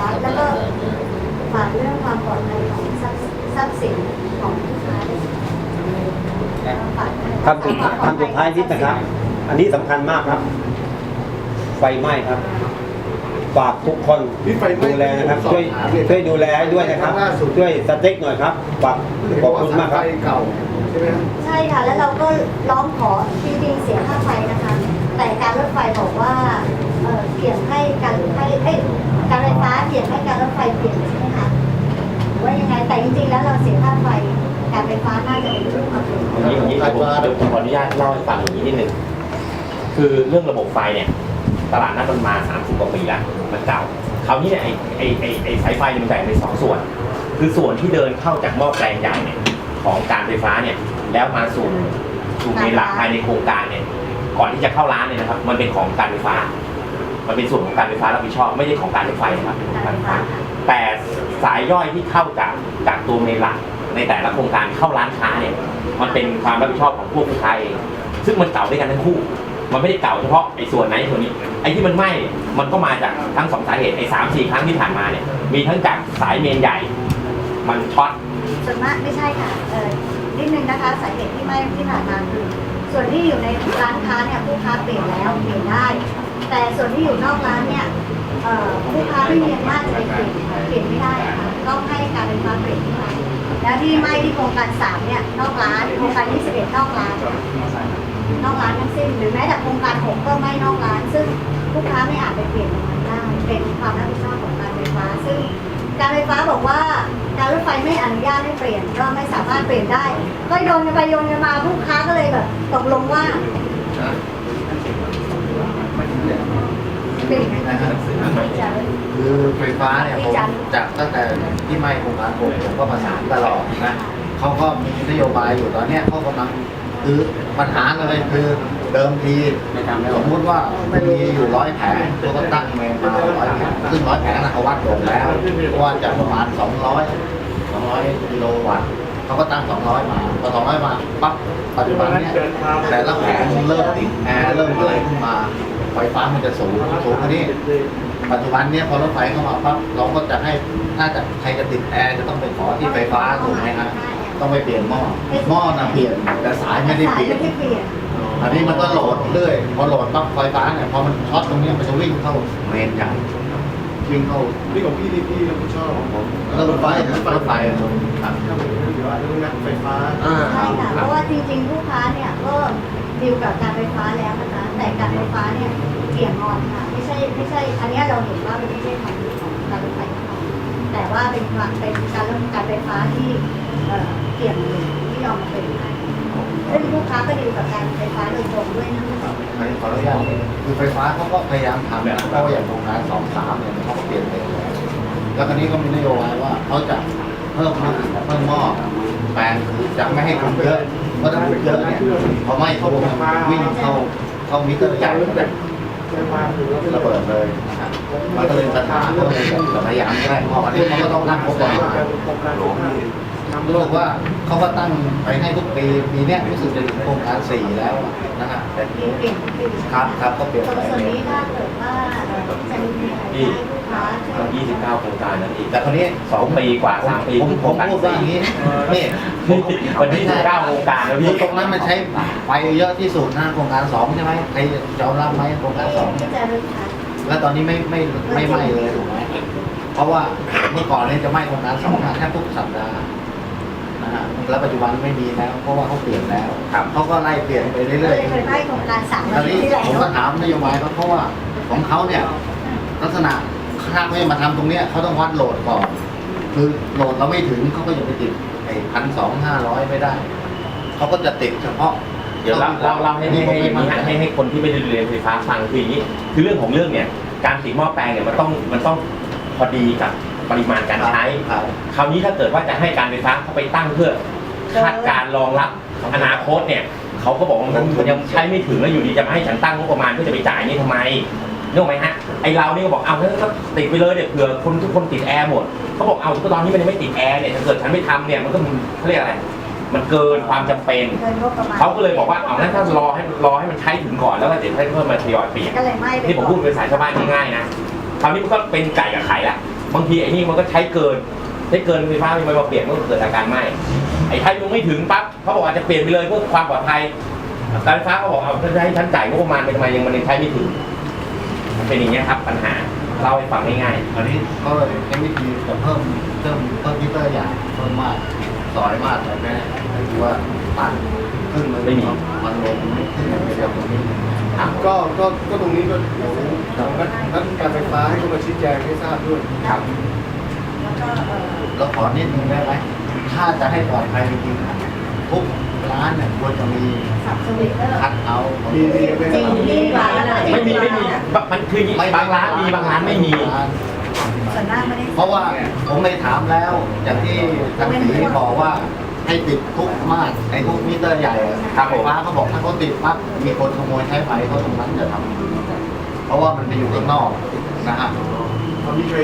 รัฐแล้วก็ฝากเรื่องความปลอดภัยของทรัพย์ทรัพย์สินของลูกค้าด้วยฝากด้วยคำสุดคำสุดท้ายนิดนะครับ อันนี้สำคัญมากครับ ไฟไหม้ครับ ฝากทุกคนนี่ไฟไหม้ดูแลนะครับ ช่วยช่วยดูแลให้ด้วยนะครับ ช่วยสเต็กหน่อยครับฝากขอบคุณมากครับไฟเก่าใช่ไหมครับใช่ค่ะ แล้วเราก็ร้องขอจริงๆเสียค่าไฟนะคะ แต่การรถไฟบอกว่าเอ่อเปลี่ยนให้การให้เอ้ยการไฟฟ้าเสียนให้การรถไฟเปลี่ยนใช่ไหมคะหรือว่ายังไงแต่จริงๆแล้วเราเสียค่าไฟการไฟฟ้าน่าจะเป็นผู้มาเป็นอย่างนี้อย่างนี้ผมผมขออนุญาตเล่าให้ฟังอย่างนี้นิดนึงคือเรื่องระบบไฟเนี่ย ตลาดนั้นมันมา 30 กว่าปีแล้วมันเก่าคราวนี้เนี่ยไอ้ไอ้ไอ้ไอ้สายไฟมันแบ่งเป็นสองส่วน คือส่วนที่เดินเข้าจากหม้อแปลงใหญ่เนี่ยของการไฟฟ้าเนี่ยแล้วมาสู่สู่เมนหลักภายในโครงการเนี่ยก่อนที่จะเข้าร้านเนี่ยนะครับ มันเป็นของการไฟฟ้า มันเป็นส่วนของการไฟฟ้ารับผิดชอบไม่ใช่ของการรถไฟนะครับเป็นของการไฟฟ้า แต่สายย่อยที่เข้าจากจากตัวเมนหลักในแต่ละโครงการเข้าร้านค้าเนี่ย มันเป็นความรับผิดชอบของพวกผู้ค้าเองซึ่งมันเก่าด้วยกันทั้งคู่ มันไม่ได้เก่าเฉพาะไอ้ส่วนไหนส่วนนี้ไอ้ที่มันไหม้เนี่ยมันก็มาจากทั้งสองสาเหตุไอ้สามสี่ครั้งที่ผ่านมาเนี่ยมีทั้งจากสายเมนใหญ่ มันช็อตส่วนมากไม่ใช่ค่ะเออนิดนึงนะคะสาเหตุที่ไม่ที่ผ่านมาคือ ส่วนที่อยู่ในร้านค้าเนี่ยผู้ค้าเปลี่ยนแล้วเปลี่ยนได้ แต่ส่วนที่อยู่นอกร้านเนี่ยผู้ค้าไม่มีอำนาจจะไปเปลี่ยนเปลี่ยนไม่ได้ค่ะต้องให้การไฟฟ้าเปลี่ยนที่ร้านแล้วที่ไหม่ที่โครงการสามเนี่ยนอกร้านโครงการ21นอกร้านนอกร้านทั้งสิ้นหรือแม้แต่โครงการหกก็ไม่นอกร้าน ซึ่งลูกค้าไม่อาจไปเปลี่ยนตรงนั้นได้เป็นความรับผิดชอบของการไฟฟ้า ซึ่งการไฟฟ้าบอกว่าการรถไฟไม่อนุญาตให้เปลี่ยนก็ไม่สามารถเปลี่ยนได้ ก็โยนกันไปโยนกันมาลูกค้าก็เลยแบบตกลงว่า นะจะคือไฟฟ้าเนี่ยผมจากตั้งแต่ที่ไม่โครงการผมผมก็ประสานตลอดนะเขาก็มีนโยบายอยู่ตอนเนี้ยเขากำลังคือปัญหาเลยคือเดิมทีสมมติว่ามีอยู่ร้อยแผงเขาก็ตั้งเมนมาร้อยแผงซึ่งร้อยแผงนะเขาวัดลงแล้วว่าจะประมาณสองร้อยสองร้อยกิโลวัตต์เขาก็ตั้งสองร้อยมาพอสองร้อยมาปั๊บปัจจุบันเนี่ยแต่ละแผงเริ่มติดแอร์เริ่มอะไรขึ้นมา ไฟฟ้ามันจะสูงสูงกว่านี้ปัจจุบันเนี่ยพอรถไฟเข้ามาปั๊บเราก็จะให้ถ้าจะใครจะติดแอร์จะต้องไปขอที่ไฟฟ้าถูกไหมฮะต้องไปเปลี่ยนหม้อหม้อน่ะเปลี่ยนแต่สายไม่ได้เปลี่ยนไม่ได้เปลี่ยนอันนี้มันก็โหลดเรื่อยพอโหลดปั๊บไฟฟ้าเนี่ยพอมันช็อตตรงเนี้ยมันจะวิ่งเข้าเมนใหญ่วิ่งเข้านี่ของพี่นี่พี่รับผิดชอบของผมแล้วรถไฟรถไฟครับถ้าผมไม่อยู่อาจจะต้องนัดไฟฟ้าอ่าใช่ค่ะเพราะว่าจริงๆลูกค้าเนี่ยก็ดีลกับการไฟฟ้าแล้วนะคะ แต่การไฟฟ้าเนี่ยเปลี่ยนงอนค่ะไม่ใช่ไม่ใช่ อันนี้เราเห็นว่ามันไม่ใช่ความผิดของการรถไฟแน่นอนแต่ว่าเป็นความเป็นการรถการไฟฟ้าที่เอ่อเปลี่ยนที่ยอมมาเป็นให้ซึ่งลูกค้าก็ดีกับการไฟฟ้าโดยตรงด้วยนะคะอันนี้ขออนุญาตคือไฟฟ้าเขาก็พยายามทำนะเพราะว่าอย่างโครงการสองสามเนี่ยเขาก็เปลี่ยนไปแล้วแล้วคราวนี้ก็มีนโยบายว่าเขาจะเพิ่มลูกเพิ่มหม้อแปลงคือจะไม่ให้คุมเยอะ ราะถ้าคุมเยอะเนี่ยพอไหม้เขาวิ่งเข้าเข้ามิเตอร์ใหญ่ระเบิดเลยนะครับมันก็เลยปัญหาก็เลยแบบพยายามแก้หม้ออันนี้เขาก็ต้องตั้งงบประมาณรู้สึกว่าเขาก็ตั้งไปให้ทุกปีปีเนี้ยรู้สึกจะถึงโครงการสี่แล้วนะฮะแต่ที่เปลี่ยนที่ครับครับก็เปลี่ยนส่วนไปส่วนนี้ถ้าเกิดว่าเอ่อจะมีอะไร ให้ลูกค้าใช่ไหม29 โครงการนั่นเองแต่คราวนี้สองปีกว่าสามปีผมผมพูดว่าอย่างนี้นี่วันที่29โครงการแล้วคืพี่อตรงนั้นมันใช้ไฟเยอะที่สุดนะโครงการสองใช่ไหมใครยอมรับไหมโครงการสองที่จะเริ่มทานแล้วตอนนี้ไม่ไม่ไม่ไหม้เลยถูกไหมเพราะว่าเมื่อก่อนเนี่ยจะไหม้โครงการสองมาแทบทุกสัปดาห์นะฮะแล้วปัจจุบันไม่มีแล้วเพราะว่าเขาเปลี่ยนแล้วเขาก็ไล่เปลี่ยนไปก็เรื่อยเลยเคยได้โครงการสามๆตวัอนนนี้ที่แล้วผมก็ถามนโยบายเขาเพราะว่าของเขาเนี่ยลักษณะ ถ้าเขาจะมาทำตรงเนี้ยเขาต้องวัดโหลดก่อน คือโหลดเราไม่ถึงเขาก็จะไปติดไอ้พันสองห้าร้อยไม่ได้ เขาก็จะติดเฉพาะ เดี๋ยวเราเราเราให้ให้ให้ให้ให้ให้คนที่ไม่ได้เรียนไฟฟ้าฟังคืออย่างนี้ คือเรื่องของเรื่องเนี่ยการติดหม้อแปลงเนี่ยมันต้องมันต้องพอดีกับปริมาณการใช้ ครับ คราวนี้ถ้าเกิดว่าจะให้การไฟฟ้าเขาไปตั้งเพื่อคาดการณ์รองรับอนาคตเนี่ยเขาก็บอกว่ามันมันยังใช้ไม่ถึงแล้วอยู่ดีจะมาให้ฉันตั้งงบประมาณเพื่อจะไปจ่ายนี่ทำไมนึกออกไหมฮะ ไอเรานี่ก็บอกเอางั้นก็ติดไปเลยเนี่ยเผื่อคนทุกคนติดแอร์หมดเขาบอกเอาก็ตอนนี้มันยังไม่ติดแอร์เนี่ยถ้าเกิดฉันไม่ทำเนี่ยมันก็มันเขาเรียกอะไร มันเกินความจำเป็นเกินงบประมาณเขาก็เลยบอกว่าเอางั้นถ้ารอให้รอให้มันใช้ถึงก่อนแล้วก็เดี๋ยวให้เพิ่มมาทยอยเปลี่ยน ก็เลยไม่ไปนี่ผมพูดเป็นสายชาวบ้านง่ายๆนะ คราวนี้มันก็เป็นไก่กับไข่ละ บางทีไอ้นี่มันก็ใช้เกิน ใช้เกินไฟฟ้ามันมาเปลี่ยนมันก็เกิดอาการไหม้ ไอ้ถ้ายังไม่ถึงปั๊บเขาบอกอาจจะเปลี่ยนไปเลยเพื่อความปลอดภัย การไฟฟ้าเขาบอกเอาถ้าจะให้ท่านจ่ายงบประมาณไปทำไมยังมันยังใช้ไม่ถึงมัน เป็นอย่างเงี้ยครับปัญหาเล่าให้ฟังง่ายอันนี้ก็เลยใช้วิธีจะเพิ่มเพิ่มเพิ่มมิเตอร์ใหญ่เพิ่มมากซอยมากเลยแม่คือว่าตัดขึ้นมันไม่มีมันลงไม่ขึ้นไปเดียวตรงนี้ๆครับก็ก็ก็ตรงนี้ก็เดี๋ยวนักนักการไฟฟ้าให้เขามาชี้แจงให้ทราบด้วยครับแล้วก็เอ่อเราขอนิดนึงได้ไหมถ้าจะให้ปลอดภัยจริงๆทุกร้านเนี่ยควรจะมีสับสวิตเตอร์คัดเอาท์ของมีมีไหมจริงที่ร้านแล้วไม่มีไม่มีมันคือบางร้านมีบางร้านไม่มี ส่วนมากไม่ได้เพราะว่าผมไปถามแล้วอย่างที่ท่านสีบอกว่าให้ติดทุกมาตรในทุกมิเตอร์ใหญ่อะครับผมไฟฟ้าเขาบอกถ้าเขาติดปั๊บมีคนขโมยใช้ไฟเขาตรงนั้นจะทำเพราะว่ามันไปอยู่ข้างนอกนะฮะเขามีใคร